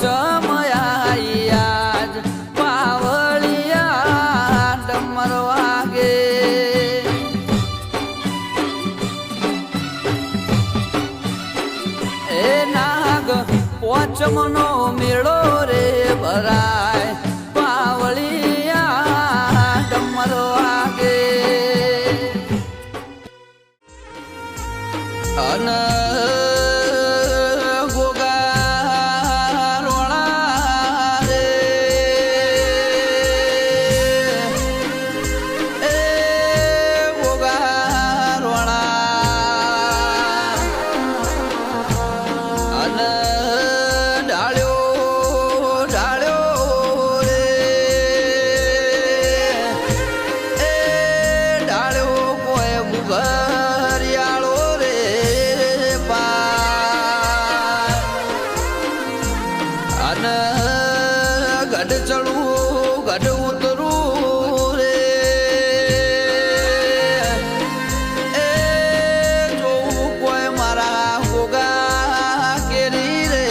ચમયાજ પાવળિયા ડમર વાગે એ નાગ પોચમનો મેળો રે ભરાય પાવળિયા ડમર વાગે અન ગઢ ચડવું ગઢ ઉતરવું રે. એ જોવું કોઈ મારા હોગા કેરી રે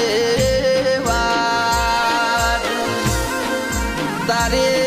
વાત. તારી